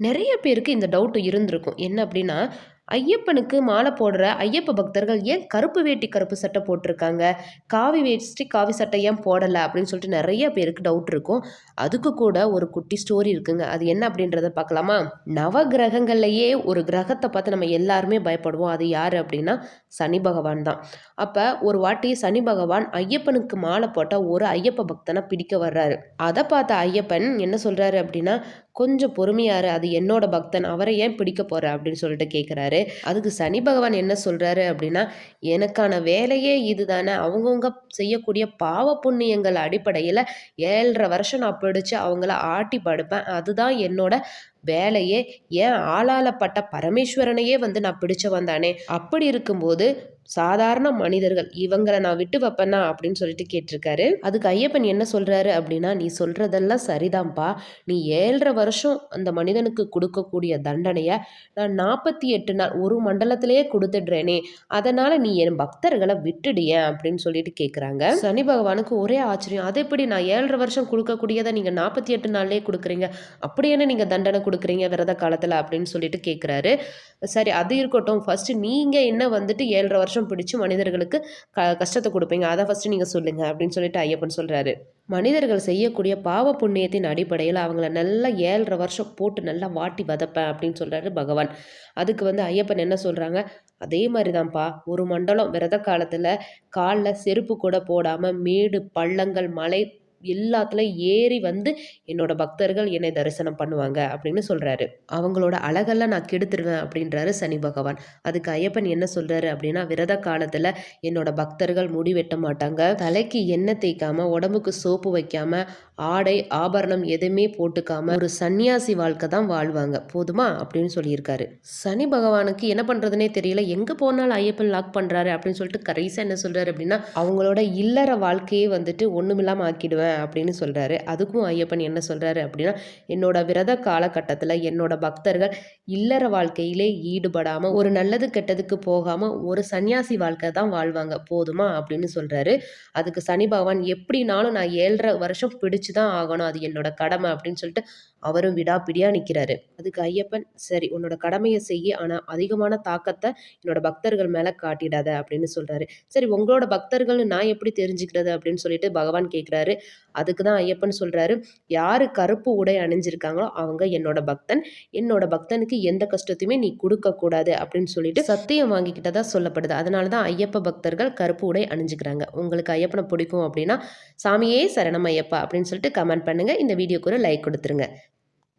நிறைய பேருக்கு இந்த டவுட் இருந்திருக்கும். என்ன அப்படின்னா ஐயப்பனுக்கு மாலை போடுற ஐயப்ப பக்தர்கள் ஏன் கருப்பு வேட்டி கருப்பு சட்டை போட்டிருக்காங்க? காவி வேஷ்டி காவி சட்டை ஏன் போடலை அப்படின்னு சொல்லிட்டு நிறைய பேருக்கு டவுட் இருக்கும். அதுக்கு கூட ஒரு குட்டி ஸ்டோரி இருக்குங்க. அது என்ன அப்படின்றத பார்க்கலாமா? நவ கிரகங்கள்லையே ஒரு கிரகத்தை பார்த்து நம்ம எல்லாருமே பயப்படுவோம். அது யார் அப்படின்னா சனி பகவான் தான். அப்போ ஒரு வாட்டி சனி பகவான் ஐயப்பனுக்கு மாலை போட்டால் ஒரு ஐயப்ப பக்தனை பிடிக்க வர்றாரு. அதை பார்த்த ஐயப்பன் என்ன சொல்கிறாரு அப்படின்னா கொஞ்சம் பொறுமையாரு அது என்னோட பக்தன். அவரை ஏன் பிடிக்க போற அப்படின்னு சொல்லிட்டு கேட்குறாரு அதுக்கு சனி பகவான் என்ன சொல்றாரு அப்படின்னா எனக்கான வேலையே இதுதானே. அவங்கவுங்க செய்யக்கூடிய பாவ புண்ணியங்கள் அடிப்படையில் ஏழரை வருஷம் நான் பிடிச்சு அவங்கள ஆட்டி படுப்பேன். அதுதான் என்னோட வேலையே. ஏன் ஆளாளப்பட்ட பரமேஸ்வரனையே வந்து நான் பிடிச்சவன் தானே அப்படி இருக்கும்போது சாதாரண மனிதர்கள் இவங்களை நான் விட்டு வைப்பேனா அப்படின்னு சொல்லிட்டு கேட்டிருக்காரு. அதுக்கு ஐயப்பன் என்ன சொல்றாரு அப்படின்னா நீ சொல்றதெல்லாம் சரிதான்ப்பா. நீ ஏழரை வருஷம் அந்த மனிதனுக்கு கொடுக்கக்கூடிய தண்டனையை நான் நாற்பத்தி எட்டு நாள் ஒரு மண்டலத்திலேயே கொடுத்துடுறேனே. அதனால நீ என் பக்தர்களை விட்டுடிய அப்படின்னு சொல்லிட்டு கேட்குறாங்க சனி பகவானுக்கு ஒரே ஆச்சரியம். அது எப்படி நான் ஏழரை வருஷம் கொடுக்கக்கூடியதை நீங்க நாற்பத்தி எட்டு நாள்லேயே கொடுக்குறீங்க? அப்படி என்ன நீங்க தண்டனை கொடுக்குறீங்க விரத காலத்தில்? அப்படின்னு சொல்லிட்டு கேட்குறாரு சரி அது இருக்கட்டும். ஃபர்ஸ்ட் நீங்க என்ன வந்துட்டு ஏழரை வருஷம் வருஷம் பிடிச்சி மனிதர்களுக்கு க கஷ்டத்தை கொடுப்பீங்க. அதை ஃபஸ்ட்டு நீங்கள் சொல்லுங்கள் அப்படின்னு சொல்லிட்டு ஐயப்பன் சொல்கிறாரு மனிதர்கள் செய்யக்கூடிய பாவ புண்ணியத்தின் அடிப்படையில் அவங்கள நல்லா ஏழரை வருஷம் போட்டு நல்லா வாட்டி வதப்பேன் அப்படின்னு சொல்கிறாரு பகவான். அதுக்கு வந்து ஐயப்பன் என்ன சொல்கிறாங்க அதே மாதிரி தான்ப்பா ஒரு மண்டலம் விரத காலத்தில் காலில் செருப்பு கூட போடாமல் மேடு பள்ளங்கள் மலை எல்லாத்துலையும் ஏறி வந்து என்னோட பக்தர்கள் என்னை தரிசனம் பண்ணுவாங்க அப்படின்னு சொல்கிறாரு அவங்களோட அழகெல்லாம் நான் கெடுத்துருவேன் அப்படின்றாரு சனி பகவான். அதுக்கு ஐயப்பன் என்ன சொல்கிறாரு அப்படின்னா விரத காலத்தில் என்னோட பக்தர்கள் முடி வெட்ட மாட்டாங்க. தலைக்கு எண்ணெய் தேய்க்காமல் உடம்புக்கு சோப்பு வைக்காம ஆடை ஆபரணம் எதுவுமே போட்டுக்காமல் ஒரு சன்னியாசி வாழ்க்கை தான் வாழ்வாங்க. போதுமா? அப்படின்னு சொல்லியிருக்காரு. சனி பகவானுக்கு என்ன பண்ணுறதுனே தெரியல. எங்கே போனாலும் ஐயப்பன் லாக் பண்ணுறாரு அப்படின்னு சொல்லிட்டு கரைசா என்ன சொல்கிறாரு அப்படின்னா அவங்களோட இல்லற வாழ்க்கையே வந்துட்டு ஒன்றுமில்லாமல் ஆக்கிடுவேன். அப்படின்னு சொல்கிறாரு அதுக்கும் ஐயப்பன் என்ன சொல்கிறாரு அப்படின்னா என்னோட விரத காலகட்டத்தில் என்னோட பக்தர்கள் இல்லற வாழ்க்கையிலே ஈடுபடாமல் ஒரு நல்லது கெட்டதுக்கு போகாமல் ஒரு சன்னியாசி வாழ்க்கை தான் வாழ்வாங்க. போதுமா? அப்படின்னு சொல்கிறாரு அதுக்கு சனி பகவான் எப்படினாலும் நான் ஏழரை வருஷம் பிடிச்சு தான் ஆகணும். அது என்னோட கடமை அப்படின்னு சொல்லிட்டு அவரும் விடாப்பிடியாக நிற்கிறாரு அதுக்கு ஐயப்பன் சரி உன்னோட கடமையை செய்ய. ஆனால் அதிகமான தாக்கத்தை என்னோட பக்தர்கள் மேலே காட்டிடாத அப்படின்னு சொல்கிறாரு சரி உங்களோட பக்தர்கள் நான் எப்படி தெரிஞ்சுக்கிறது அப்படின்னு சொல்லிட்டு பகவான் கேட்குறாரு அதுக்கு தான் ஐயப்பன் சொல்கிறாரு யார் கருப்பு உடை அணிஞ்சிருக்காங்களோ அவங்க என்னோட பக்தன் என்னோட பக்தனுக்கு எந்த கஷ்டத்தையுமே நீ கொடுக்கக்கூடாது அப்படின்னு சொல்லிட்டு சத்தியம் வாங்கிக்கிட்டதா சொல்லப்படுது. அதனால தான் ஐயப்ப பக்தர்கள் கருப்பு உடை அணிஞ்சுக்கிறாங்க. உங்களுக்கு ஐயப்பனை பிடிக்கும் அப்படின்னா சாமியே சரணம் ஐயப்பா அப்படின்னு சொல்லிட்டு கமெண்ட் பண்ணுங்கள் இந்த வீடியோக்கு ஒரு லைக் கொடுத்துருங்க.